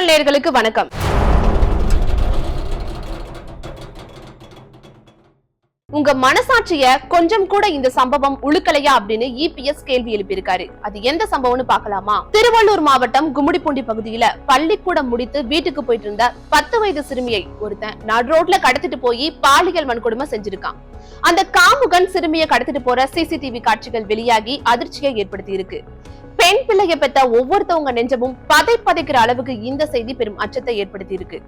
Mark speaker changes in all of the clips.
Speaker 1: குரல் வணக்கம். உங்க மனசாட்சிய கொஞ்சம் கூட இந்த சம்பவம் உழுக்கலையா அப்படின்னு இபிஎஸ் கேள்வி எழுப்பியிருக்காரு. அது எந்த சம்பவம்னு பாக்கலாமா திருவள்ளூர் மாவட்டம் கும்மிடிப்பூண்டி பகுதியில பள்ளிக்கூடம் முடித்து வீட்டுக்கு போயிட்டு இருந்த பத்து வயது சிறுமியை ஒருத்தன் நடு ரோட்ல கடத்திட்டு போய் பாலியல் வன்கொடுமை செஞ்சிருக்கான். அந்த காமுகன் சிறுமியை கடத்திட்டு போற சிசிடிவி காட்சிகள் வெளியாகி அதிர்ச்சியை ஏற்படுத்தி இருக்கு பெண் பிள்ளைய பெத்த ஒவ்வொருத்தவங்க நெஞ்சமும் பதை பதைக்கிற அளவுக்கு இந்த செய்தி பெரும் அச்சத்தை ஏற்படுத்தி இருக்கு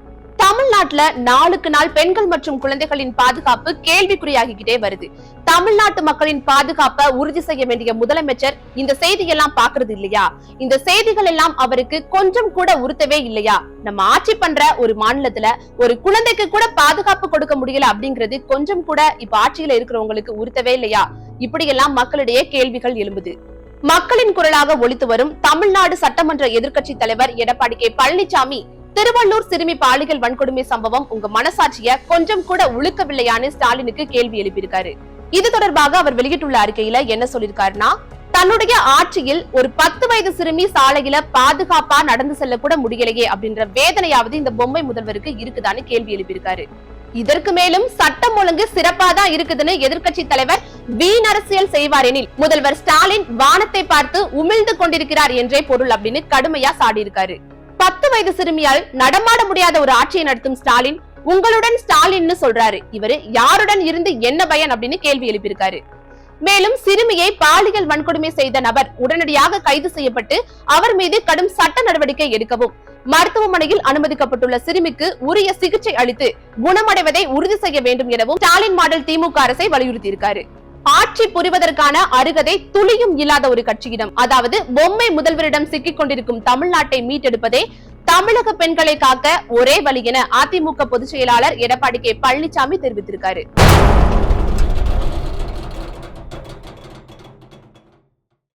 Speaker 1: தமிழ்நாட்டுல நாளுக்கு நாள் பெண்கள் மற்றும் குழந்தைகளின் பாதுகாப்பு கேள்விக்குறியாகிக்கிட்டே வருது. தமிழ்நாட்டு மக்களின் பாதுகாப்பை உறுதி செய்ய வேண்டிய முதலமைச்சர் இந்த செய்தியெல்லாம் பாக்குறது இல்லையா? இந்த செய்திகள் எல்லாம் அவருக்கு கொஞ்சம் கூட உறுத்தவே இல்லையா? நம்ம ஆட்சி பண்ற ஒரு மாநிலத்துல ஒரு குழந்தைக்கு கூட பாதுகாப்பு கொடுக்க முடியல அப்படிங்கிறது கொஞ்சம் கூட இப்ப ஆட்சியில இருக்கிறவங்களுக்கு உறுத்தவே இல்லையா? இப்படியெல்லாம் மக்களிடையே கேள்விகள் எழும்புது. மக்களின் குரலாக ஒழித்து வரும் தமிழ்நாடு சட்டமன்ற எதிர்க்கட்சி தலைவர் எடப்பாடி கே பழனிசாமி திருவள்ளூர் சிறுமி பாலியல் வன்கொடுமை சம்பவம் உங்க மனசாட்சிய கொஞ்சம் கூட உழுக்கவில்லையான்னு ஸ்டாலினுக்கு கேள்வி எழுப்பியிருக்காரு. இது தொடர்பாக அவர் வெளியிட்டுள்ள அறிக்கையில என்ன சொல்லியிருக்காருன்னா தன்னுடைய ஆட்சியில் ஒரு பத்து வயது சிறுமி சாலையில பாதுகாப்பா நடந்து செல்ல கூட முடியலையே அப்படின்ற வேதனையாவது இந்த பொம்மை முதல்வருக்கு இருக்குதான்னு கேள்வி எழுப்பியிருக்காரு. இதற்கு மேலும் சட்டம் ஒழுங்கு சிறப்பா தான் இருக்குதுன்னு எதிர்க்கட்சி தலைவர் வீண் அரசியல் செய்வார் எனில் முதல்வர் ஸ்டாலின் வானத்தை பார்த்து உமிழ்ந்து கொண்டிருக்கிறார் என்றே பொருள் அப்படின்னு கடுமையா சாடியிருக்காரு. பத்து வயது சிறுமியால் நடமாட முடியாத ஒரு ஆட்சியை நடத்தும் ஸ்டாலின் உங்களுடன் ஸ்டாலின்னு சொல்றாரு. இவரு யாருடன் இருந்து என்ன பயன் அப்படின்னு கேள்வி எழுப்பியிருக்காரு. மேலும் சிறுமியை பாலியல் வன்கொடுமை செய்த நபர் உடனடியாக கைது செய்யப்பட்டு அவர் மீது கடும் சட்ட நடவடிக்கை எடுக்கவும் மருத்துவமனையில் அனுமதிக்கப்பட்டுள்ள சிறுமிக்கு உரிய சிகிச்சை அளித்து குணமடைவதை உறுதி செய்ய வேண்டும் எனவும் ஸ்டாலின் மாடல் திமுக அரசை வலியுறுத்தியிருக்காரு. ஆட்சி புரிவதற்கான அருகதை துளியும் இல்லாத ஒரு கட்சியிடம். அதாவது பொம்மை முதல்வரிடம் சிக்கிக் கொண்டிருக்கும் தமிழ்நாட்டை மீட்டெடுப்பதே தமிழக பெண்களை காக்க ஒரே வழி என அதிமுக பொதுச் செயலாளர் எடப்பாடி கே பழனிசாமி தெரிவித்திருக்காரு.